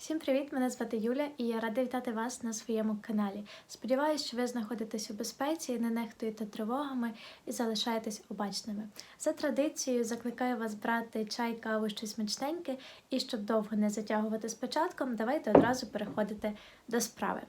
Всім привіт! Мене звати Юля і я рада вітати вас на своєму каналі. Сподіваюсь, що ви знаходитесь у безпеці, не нехтуєте тривогами і залишаєтесь обачними. За традицією закликаю вас брати чай, каву, щось смачненьке, і щоб довго не затягувати з початком, давайте одразу переходити до справи.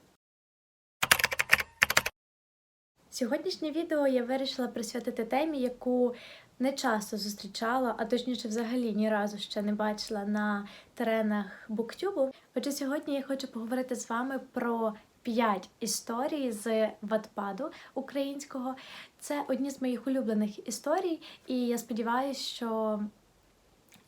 Сьогоднішнє відео я вирішила присвятити темі, яку не часто зустрічала, а точніше, взагалі ні разу ще не бачила на теренах буктюбу. Отже, сьогодні я хочу поговорити з вами про п'ять історій з Ватпаду українського. Це одні з моїх улюблених історій, і я сподіваюся, що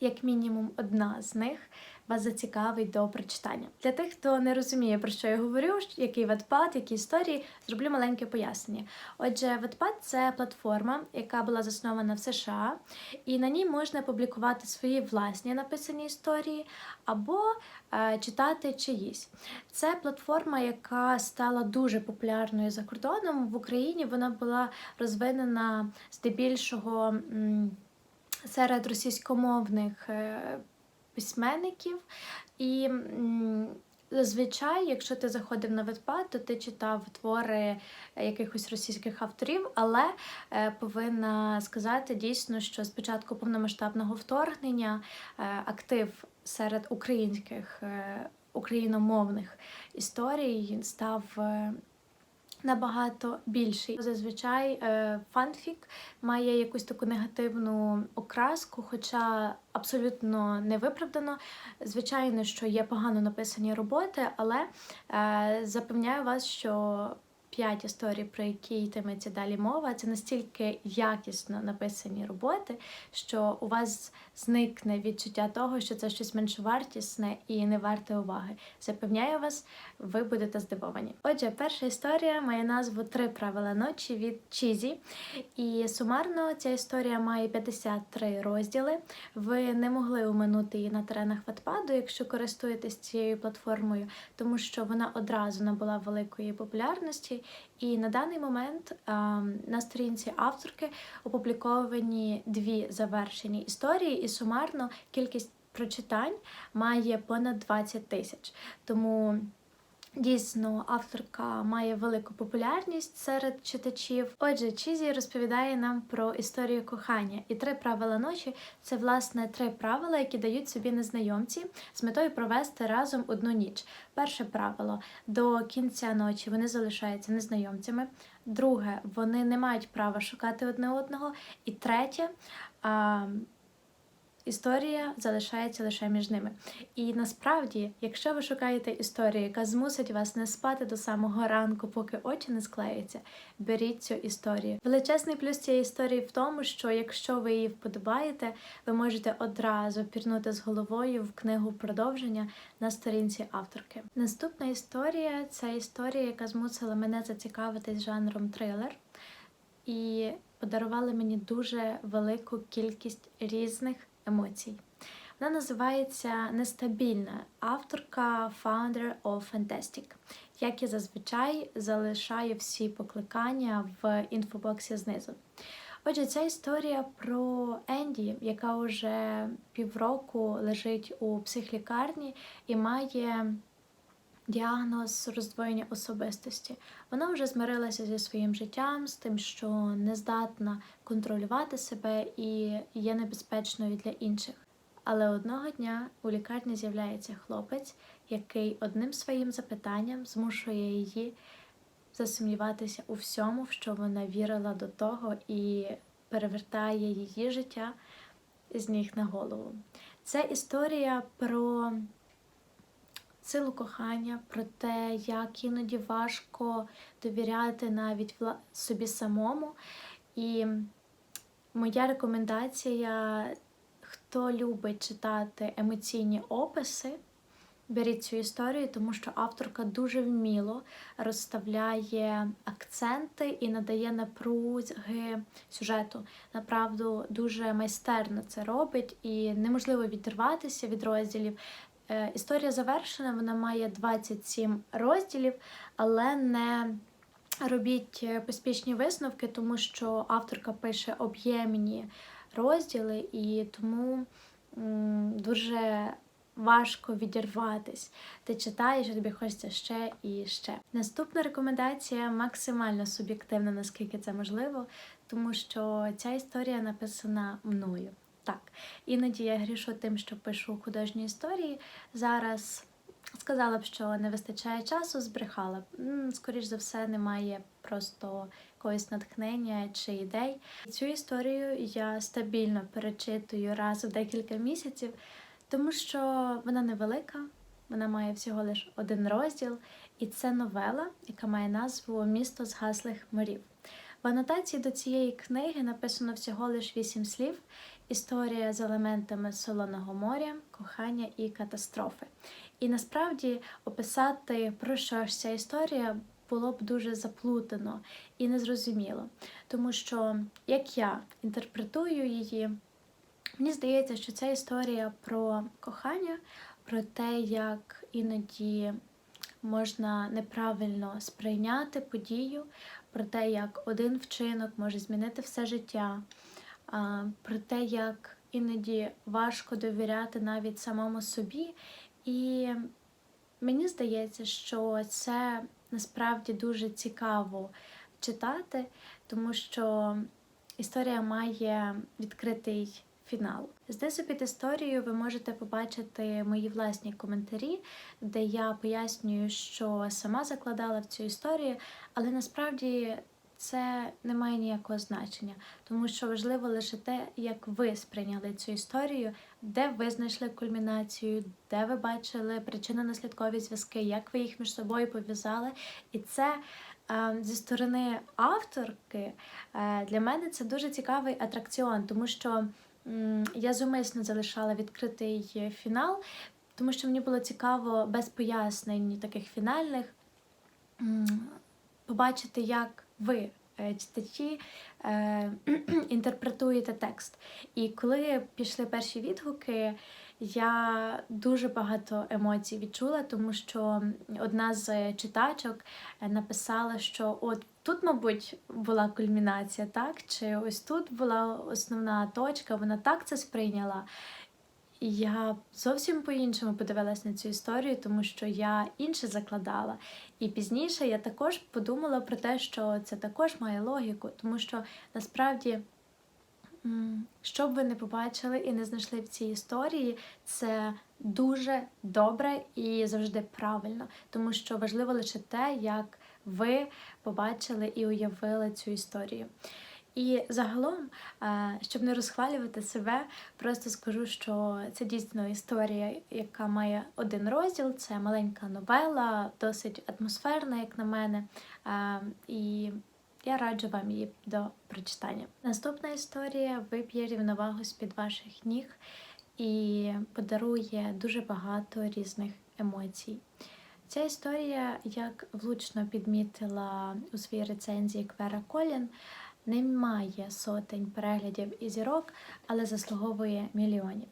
як мінімум одна з них вас зацікавить до прочитання. Для тих, хто не розуміє, про що я говорю, який Wattpad, які історії, зроблю маленьке пояснення. Отже, Wattpad – це платформа, яка була заснована в США, і на ній можна публікувати свої власні написані історії або е, читати чиїсь. Це платформа, яка стала дуже популярною за кордоном. В Україні вона була розвинена здебільшого. М, Серед російськомовних е, письменників. І зазвичай, якщо ти заходив на Wattpad, то ти читав твори якихось російських авторів, але е, повинна сказати дійсно, що з початку повномасштабного вторгнення е, актив серед українських е, україномовних історій став. Набагато більший. Зазвичай е, фанфік має якусь таку негативну окраску, хоча абсолютно не виправдано. Звичайно, що є погано написані роботи, але е, запевняю вас, що п'ять історій, про які йтиметься далі мова, це настільки якісно написані роботи, що у вас зникне відчуття того, що це щось меншовартісне і не варте уваги. Запевняю вас, ви будете здивовані. Отже, перша історія має назву Три правила ночі від Чізі. І сумарно ця історія має 53 розділи. Ви не могли уминути її на теренах Ватпаду, якщо користуєтесь цією платформою, тому що вона одразу набула великої популярності. І на даний момент ем, на сторінці авторки опубліковані дві завершені історії, і сумарно кількість прочитань має понад 20 тисяч. Тому Дійсно, авторка має велику популярність серед читачів. Отже, Чізі розповідає нам про історію кохання, і три правила ночі це власне три правила, які дають собі незнайомці з метою провести разом одну ніч. Перше правило до кінця ночі вони залишаються незнайомцями. Друге, вони не мають права шукати одне одного. І третє. Історія залишається лише між ними. І насправді, якщо ви шукаєте історію, яка змусить вас не спати до самого ранку, поки очі не склеються, беріть цю історію. Величезний плюс цієї історії в тому, що якщо ви її вподобаєте, ви можете одразу пірнути з головою в книгу продовження на сторінці авторки. Наступна історія це історія, яка змусила мене зацікавитись жанром трилер. І подарувала мені дуже велику кількість різних емоцій. Вона називається Нестабільна авторка Founder of Fantastic. Як і зазвичай залишаю всі покликання в інфобоксі знизу. Отже, ця історія про Енді, яка вже півроку лежить у психлікарні і має діагноз роздвоєння особистості. Вона вже змирилася зі своїм життям, з тим, що не здатна контролювати себе і є небезпечною для інших. Але одного дня у лікарні з'являється хлопець, який одним своїм запитанням змушує її засумніватися у всьому, в що вона вірила до того, і перевертає її життя з ніг на голову. Це історія про силу кохання, про те, як іноді важко довіряти навіть собі самому. І моя рекомендація, хто любить читати емоційні описи, беріть цю історію, тому що авторка дуже вміло розставляє акценти і надає напруги сюжету. Направду дуже майстерно це робить, і неможливо відірватися від розділів. Е, історія завершена, вона має 27 розділів, але не робіть е, поспішні висновки, тому що авторка пише об'ємні розділи, і тому дуже важко відірватись. Ти читаєш, тобі хочеться ще і ще. Наступна рекомендація максимально суб'єктивна, наскільки це можливо, тому що ця історія написана мною. Так, іноді я грішу тим, що пишу художні історії. Зараз сказала б, що не вистачає часу, збрехала б. Скоріш за все, немає просто якогось натхнення чи ідей. Цю історію я стабільно перечитую раз у декілька місяців, тому що вона невелика, вона має всього лише один розділ, і це новела, яка має назву Місто згаслих морів. В анотації до цієї книги написано всього лише вісім слів. Історія з елементами солоного моря, кохання і катастрофи. І насправді описати про що ж ця історія було б дуже заплутано і незрозуміло, тому що як я інтерпретую її, мені здається, що це історія про кохання, про те, як іноді можна неправильно сприйняти подію, про те, як один вчинок може змінити все життя, про те, як іноді важко довіряти навіть самому собі. І мені здається, що це насправді дуже цікаво читати, тому що історія має відкритий фінал. Знизу під історією ви можете побачити мої власні коментарі, де я пояснюю, що сама закладала в цю історію, але насправді це не має ніякого значення, тому що важливо лише те, як ви сприйняли цю історію, де ви знайшли кульмінацію, де ви бачили причинно-наслідкові зв'язки, як ви їх між собою пов'язали. І це е, зі сторони авторки е, для мене це дуже цікавий атракціон, тому що я зумисно залишала відкритий фінал, тому що мені було цікаво без пояснень таких фінальних побачити, як ви, е, читачі, е, інтерпретуєте текст. І коли пішли перші відгуки, я дуже багато емоцій відчула, тому що одна з читачок е, написала, що от тут, мабуть, була кульмінація, так? Чи ось тут була основна точка, вона так це сприйняла. Я зовсім по-іншому подивилась на цю історію, тому що я інше закладала. І пізніше я також подумала про те, що це також має логіку, тому що насправді, що б ви не побачили і не знайшли в цій історії, це дуже добре і завжди правильно, тому що важливо лише те, як ви побачили і уявили цю історію. І загалом, е, щоб не розхвалювати себе, просто скажу, що це дійсно історія, яка має один розділ. Це маленька новела, досить атмосферна, як на мене. Е, І я раджу вам її до прочитання. Наступна історія виб'є рівновагу з-під ваших ніг і подарує дуже багато різних емоцій. Ця історія, як влучно підмітила у своїй рецензії Квера Колін, не має сотень переглядів і зірок, але заслуговує мільйонів.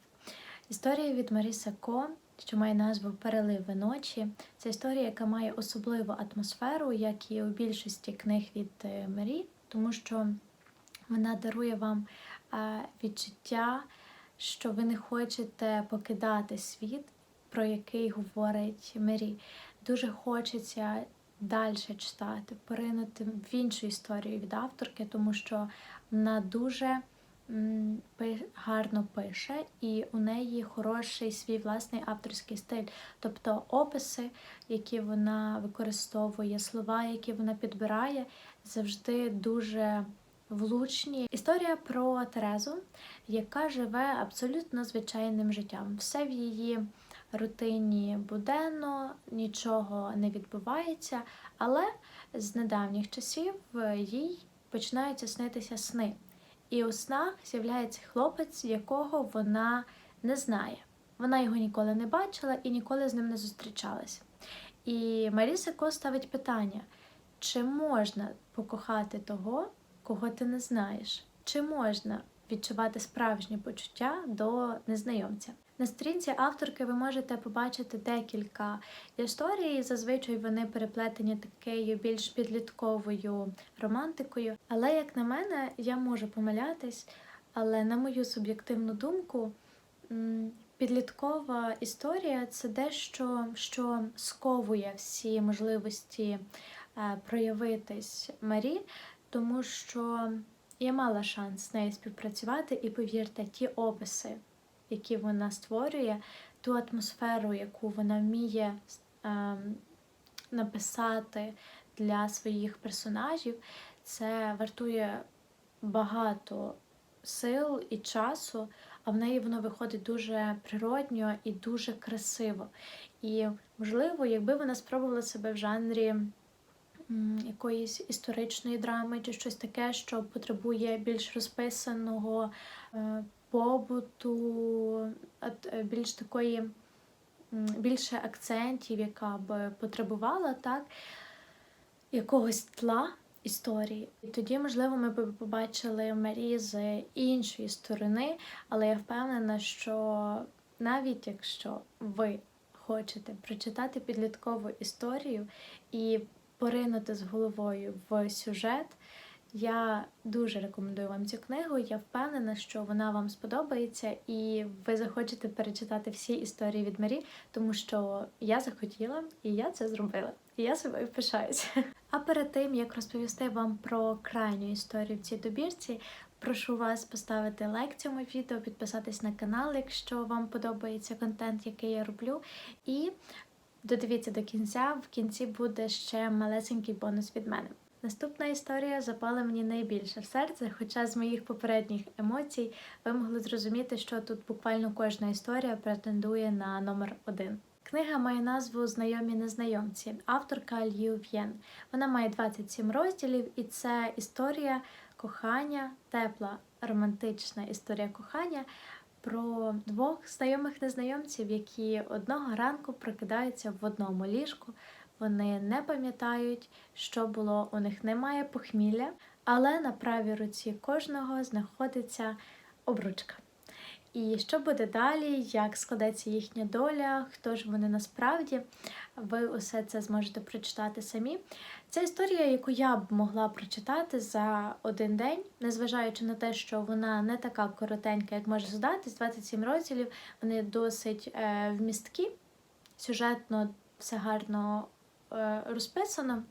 Історія від Маріса Ко, що має назву Переливи ночі. Це історія, яка має особливу атмосферу, як і у більшості книг від е, Марі, тому що вона дарує вам е, відчуття, що ви не хочете покидати світ, про який говорить Мері. Дуже хочеться далі читати, поринути в іншу історію від авторки, тому що вона дуже гарно пише, і у неї хороший свій власний авторський стиль. Тобто описи, які вона використовує, слова, які вона підбирає, завжди дуже влучні. Історія про Терезу, яка живе абсолютно звичайним життям. Все в її рутині буденно, нічого не відбувається, але з недавніх часів е, їй починаються снитися сни. І у снах з'являється хлопець, якого вона не знає. Вона його ніколи не бачила і ніколи з ним не зустрічалася. І Маріса Ко ставить питання: чи можна покохати того, кого ти не знаєш? Чи можна відчувати справжні почуття до незнайомця? На сторінці авторки ви можете побачити декілька історій. Зазвичай вони переплетені такою більш підлітковою романтикою. Але, як на мене, я можу помилятись, але на мою суб'єктивну думку, Підліткова історія це дещо, що сковує всі можливості е, проявитись Марі, тому що я мала шанс з нею співпрацювати, і повірте, ті описи, які вона створює, ту атмосферу, яку вона вміє е, написати для своїх персонажів, це вартує багато сил і часу, а в неї воно виходить дуже природньо і дуже красиво. І, можливо, якби вона спробувала себе в жанрі якоїсь історичної драми чи щось таке, що потребує більш розписаного е, побуту, е, більш такої більше акцентів, яка б потребувала, так, якогось тла історії. І тоді, можливо, ми б побачили Марі з іншої сторони, але я впевнена, що навіть якщо ви хочете прочитати підліткову історію і поринути з головою в сюжет, я дуже рекомендую вам цю книгу. Я впевнена, що вона вам сподобається, і ви захочете перечитати всі історії від Марі, тому що я захотіла і я це зробила. І я собою пишаюся. А перед тим як розповісти вам про крайню історію в цій добірці, прошу вас поставити лайк цьому відео, підписатись на канал, якщо вам подобається контент, який я роблю, і додивіться до кінця. В кінці буде ще малесенький бонус від мене. Наступна історія запала мені найбільше в серце, хоча з моїх попередніх емоцій ви могли зрозуміти, що тут буквально кожна історія претендує на номер один. Книга має назву Знайомі незнайомці, авторка Лью В'єн. Вона має 27 розділів, і це історія кохання, тепла, романтична історія кохання про двох знайомих незнайомців, які одного ранку прокидаються в одному ліжку. Вони не пам'ятають, що було, у них немає похмілля, але на правій руці кожного знаходиться обручка. І що буде далі, як складеться їхня доля, хто ж вони насправді, ви усе це зможете прочитати самі. Це історія, яку я б могла прочитати за один день, незважаючи на те, що вона не така коротенька, як може здатись, 27 розділів, вони досить е, вмісткі, сюжетно все гарно е, розписано.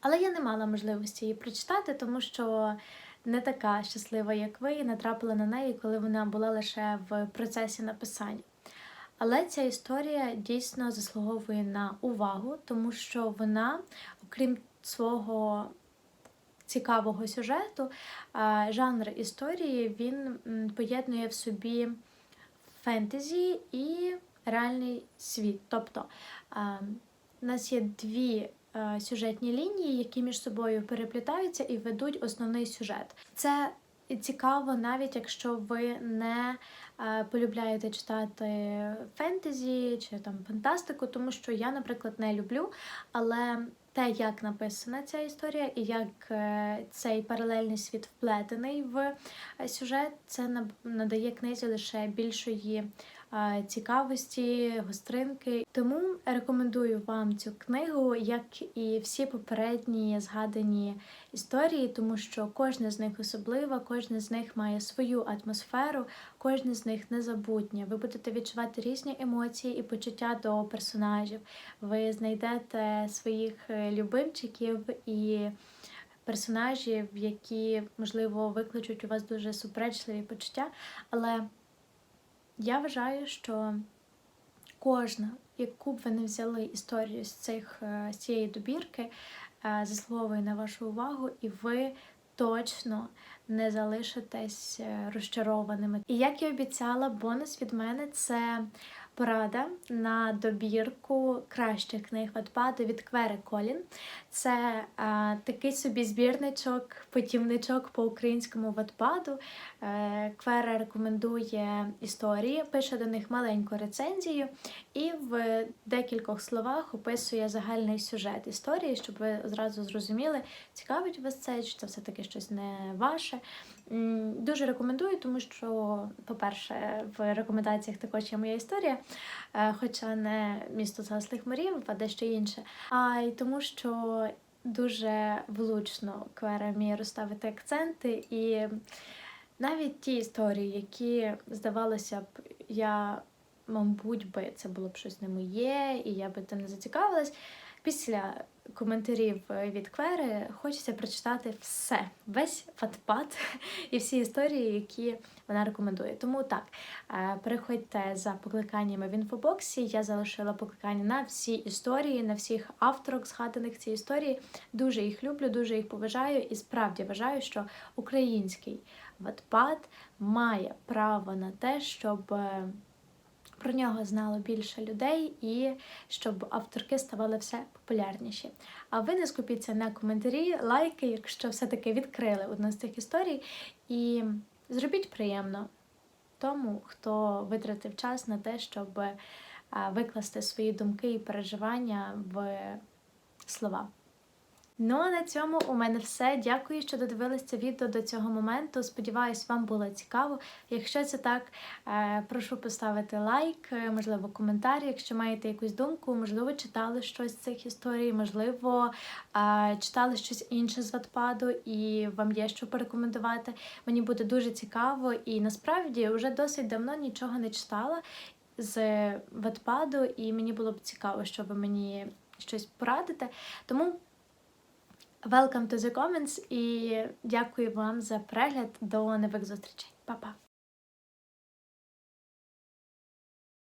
Але я не мала можливості її прочитати, тому що не така щаслива, як ви, і натрапила на неї, коли вона була лише в процесі написання. Але ця історія дійсно заслуговує на увагу, тому що вона, окрім свого цікавого сюжету, жанр історії він поєднує в собі фентезі і реальний світ. Тобто у нас є дві сюжетні лінії, які між собою переплітаються і ведуть основний сюжет. Це цікаво, навіть якщо ви не е, полюбляєте читати фентезі чи там фантастику, тому що я, наприклад, не люблю, але те, як написана ця історія, і як е, цей паралельний світ вплетений в сюжет, це надає книзі лише більшої цікавості, гостринки. Тому рекомендую вам цю книгу, як і всі попередні згадані історії, тому що кожна з них особлива, кожна з них має свою атмосферу, кожна з них незабутня. Ви будете відчувати різні емоції і почуття до персонажів. Ви знайдете своїх е, любимчиків і. Персонажів, які, можливо, викличуть у вас дуже суперечливі почуття, але я вважаю, що кожна, яку б ви не взяли історію з цих е, з цієї добірки, е, заслуговує на вашу увагу, і ви точно не залишитесь е, розчарованими. І як і обіцяла, бонус від мене це порада на добірку кращих книг Ватпаду від Квери Колін. Це а, такий собі збірничок, потівничок по українському Ватпаду. Е, Квера рекомендує історії, пише до них маленьку рецензію і в декількох словах описує загальний сюжет історії, щоб ви зразу зрозуміли, цікавить вас це, чи це все-таки щось не ваше. Дуже рекомендую, тому що, по-перше, в рекомендаціях також є моя історія, е, хоча не місто загаслих морів, а дещо інше. А й тому, що дуже влучно Квера вміє розставити акценти, і навіть ті історії, які, здавалося б, я, мабуть, би це було б щось не моє, і я би тим не зацікавилась. Після коментарів від Квери хочеться прочитати все, весь фатпад і всі історії, які вона рекомендує. Тому так, е, переходьте за покликаннями в інфобоксі. Я залишила покликання на всі історії, на всіх авторок, згаданих в цій історії. Дуже їх люблю, дуже їх поважаю і справді вважаю, що український ватпад має право на те, щоб. Про нього знало більше людей і щоб авторки ставали все популярніші. А ви не скупіться на коментарі, лайки, якщо все-таки відкрили одну з цих історій, і зробіть приємно тому, хто витратив час на те, щоб викласти свої думки і переживання в слова. Ну а на цьому у мене все. Дякую, що додивились це відео до цього моменту. Сподіваюсь, вам було цікаво. Якщо це так, е, прошу поставити лайк, е, можливо, коментар, якщо маєте якусь думку, можливо, читали щось з цих історій, можливо, читали щось інше з Ватпаду і вам є що порекомендувати. Мені буде дуже цікаво, і насправді вже досить давно нічого не читала з Ватпаду, і мені було б цікаво, що ви мені щось порадите. Тому. Welcome to the comments і дякую вам за перегляд. До нових зустрічей. Па-па!